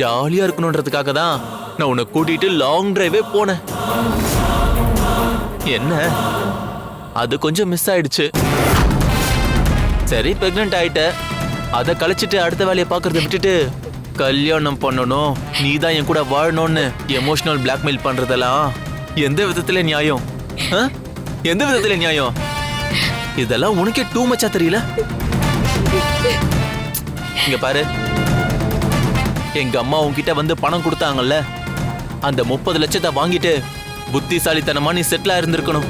ஜாலியா இருக்கணுன்றதுக்காக தான் நான் உன்னை கூட்டிட்டு லாங் டிரைவே போனேன். என்ன? அது கொஞ்சம் மிஸ் ஆயிடுச்சு. சரி பிரெக்னென்ட் ஆயிட்ட. அதை கழிச்சிட்டு அடுத்த வேலையை பார்க்கறத விட்டுட்டு கல்யாணம் பண்ணணும். நீ தான் என் கூட வாழணும்னு எமோஷனல் பிளாக்மெயில் பண்றதெல்லாம் எந்த விதத்துல நியாயம்? ஆ? எந்த விதத்துல நியாயம்? இதெல்லாம் உனக்கே டூ மச்சா தெரியல? இங்க பாரு. எங்க அம்மா உன்கிட்ட வந்து பணம் கொடுத்தாங்கல்ல? அந்த முப்பது லட்சத்தை வாங்கிட்டு புத்திசாலித்தனமா நீ செட்டிலா இருந்திருக்கணும்.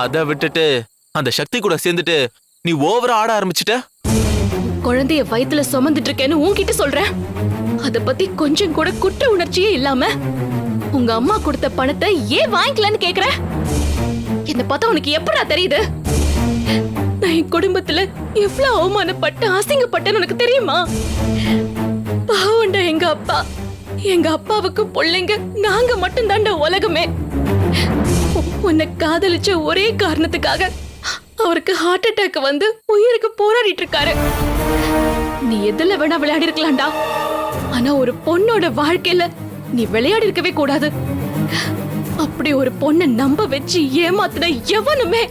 அதை விட்டுட்டு அந்த சக்தி கூட சேர்ந்துட்டு நீ ஓவரா ஆட ஆரம்பிச்சிட்ட? குழந்தைய வயித்துல சுமந்துட்டு இருக்கேன்னு உன்கிட்ட சொல்றேன். அத பத்தி கொஞ்சம் கூட குற்ற உணர்ச்சியே இல்லாம உங்க அம்மா கொடுத்த பணத்தை ஏன் வாங்கிக்கலன்னு கேக்குற? என்ன பார்த்தா உனக்கு எப்படா தெரியுது? நான் என் குடும்பத்துல எவ்வளவு அவமானப்பட்டு அசிங்கப்பட்டேன்னு உனக்கு தெரியுமா? பாவண்டா எங்க அப்பா? எங்க அப்பாவுக்கு பிள்ளைங்க நாங்க மட்டும் தாண்டா உலகமே. உன்னை காதலிச்ச ஒரே காரணத்துக்காக அவருக்கு ஹார்ட் அட்டாக் வந்து உயிருக்கு போராடிட்டு இருக்காரு. நீ எதுல வேணா விளையாடி இருக்கலாம்டா ஆனா ஒரு பொண்ணோட வாழ்க்கையில நீ விளையாடி இருக்கவே கூடாது. அப்படி ஒரு பொண்ணை நம்ப வச்சு ஏமாத்துன எவனுமே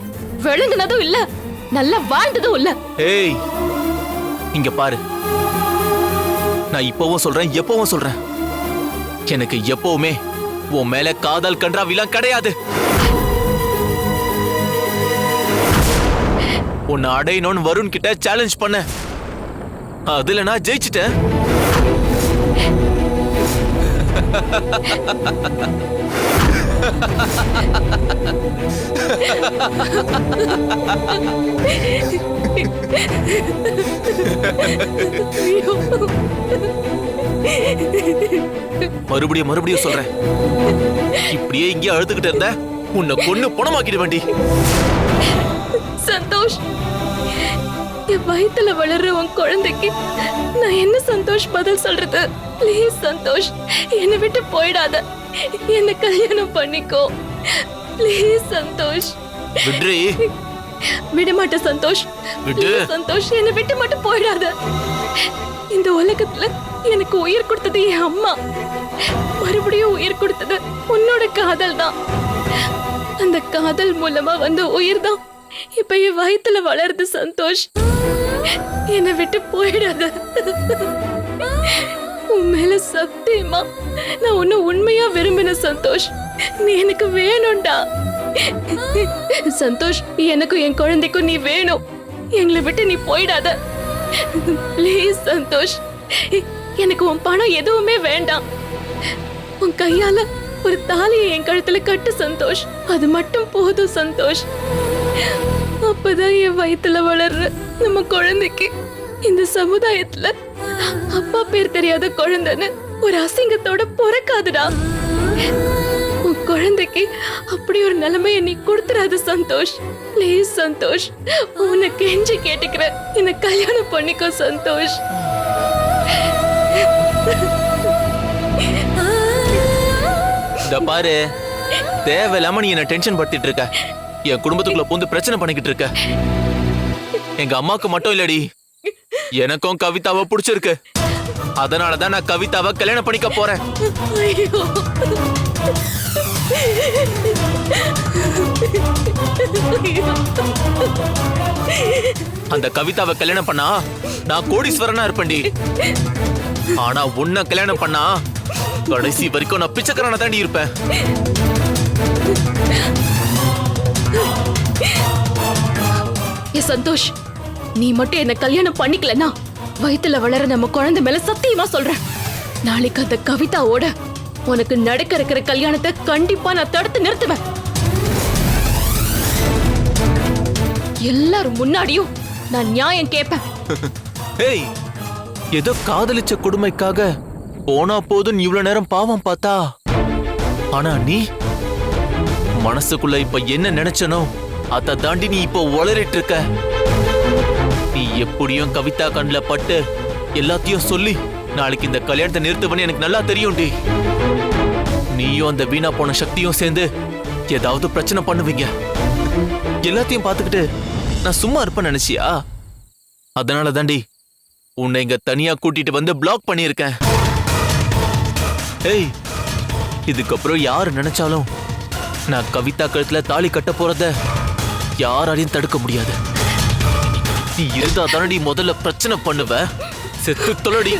விளங்குனதும் இல்ல நல்லா வாழ்ந்ததும் இல்ல. ஏய் இங்க பாரு. நான் இப்பவும் சொல்றேன் எப்பவும் சொல்றேன். எனக்கு எப்பவுமே உன் மேல காதல் கன்றா விழா கிடையாது. உன்னை அடையணும்னு வருண் கிட்ட சேலஞ்ச் பண்ண அதுல நான் ஜெயிச்சிட்டேன். மறுபடியும் மறுபடியும் சொல்றேன். இப்படியே இங்கே அழுதுகிட்டு இருந்த உன்னை கொண்டு பணமாக்கிட வேண்டி. சந்தோஷ் என் வயித்துல வளர்ற உன் குழந்தைக்கு நான் என்ன சந்தோஷ் பதில் சொல்றது? ப்ளீஸ் சந்தோஷ் என்னை விட்டு போயிடாத. என்ன கல்யாணம் பண்ணிக்கோ. ப்ளீஸ் சந்தோஷ். விட்ரி விட மாட்டேன் சந்தோஷ் சந்தோஷ் என்னை விட்டு மட்டும் போயிடாத. இந்த உலகத்துல எனக்கு உயிர் கொடுத்தது என் அம்மா. மறுபடியும் உயிர் கொடுத்தது உன்னோட காதல் தான். அந்த காதல் மூலமா வந்த உயிர் தான். இப்ப என் வயித்துல வளருது சந்தோஷ். என்னை விட்டு போயிடாத. உன் மேல சத்தியமா நான் உன்னை உண்மையா விரும்பின சந்தோஷ். நீ எனக்கு வேணும்டா. சந்தோஷ் எனக்கும் என் குழந்தைக்கும் நீ வேணும். எங்களை விட்டு நீ போயிடாத. ப்ளீஸ் சந்தோஷ் எனக்கு உன் பணம் எதுவுமே வேண்டாம். உன் கையால ஒரு தாலியை என் கழுத்துல கட்டு சந்தோஷ். அது மட்டும் போதும் சந்தோஷ். அப்பதான் என் வயிற்றுல வளர்ற நம்ம குழந்தைக்கு இந்த சமுதாயத்துல அப்பா பேர் தெரியாத குழந்தைன்னு ஒரு அசிங்கத்தோட பிறக்காதுடா. உன் குழந்தைக்கு அப்படி ஒரு நிலைமைய நீ கொடுத்துறாத சந்தோஷ். ப்ளீஸ் சந்தோஷ். உன்னை கெஞ்சி கேட்டுக்கிற என்னை கல்யாணம் பண்ணிக்கோ சந்தோஷ். இந்த பாரு தேவையில்லாம நீ என்ன டென்ஷன் படுத்திட்டு இருக்க. என் குடும்பத்துக்குள்ள பூந்து பிரச்சனை பண்ணிக்கிட்டு இருக்க. எங்க அம்மாக்கு மட்டும் இல்லடி. எனக்கும் கவிதாவை பிடிச்சிருக்கு. அதனாலதான் நான் கவிதாவை கல்யாணம் பண்ணிக்க போறேன். அந்த கவிதாவை கல்யாணம் பண்ணா நான் கோடீஸ்வரனா இருப்பேன்டி. ஆனா உன்னை கல்யாணம் பண்ணா கடைசி வரைக்கும் நான் பிச்சைக்காரனா தாண்டி இருப்பேன். ஏ சந்தோஷ் நீ மட்டும் என்ன கல்யாணம் பண்ணிக்கலனா? வயித்துல வளர நம்ம குழந்தை மேல சத்தியமா சொல்றேன். நாளைக்கு அந்த கவிதாவோட உனக்கு நடக்க இருக்கிற கல்யாணத்தை கண்டிப்பா நான் தடுத்து நிறுத்துவேன். எல்லாரும் முன்னாடியும் நான் நியாயம் கேட்பேன். ஏய் ஏதோ காதலிச்ச கொடுமைக்காக போனா போதும் இவ்வளவு நேரம் பாவம் பார்த்தா? ஆனா நீ மனசுக்குள்ள இப்ப என்ன நினைச்சனோ? அதை தாண்டி நீ இப்போ உளறிட்டு இருக்க நீ எப்படியும் கவிதா கண்ணுல பட்டு எல்லாத்தையும் சொல்லி நாளைக்கு இந்த கல்யாணத்தை நிறுத்துவனு எனக்கு நல்லா தெரியும்டி. நீயும் அந்த வீணா போன சக்தியும் சேர்ந்து ஏதாவது பிரச்சனை பண்ணுவீங்க. எல்லாத்தையும் பார்த்துக்கிட்டு நான் சும்மா இருப்பேன் நினைச்சியா? அதனால தாண்டி உன்னை இங்க தனியா கூட்டிட்டு வந்து பிளாக் பண்ணியிருக்கேன். ஏய் இதுக்கப்புறம் யார் நினைச்சாலும் நான் கவிதா கழுத்துல தாலி கட்ட போறத யாராலையும் தடுக்க முடியாது. நீ இருந்தா தானடி முதல்ல பிரச்சனை பண்ணுவ? செத்து தொலடி.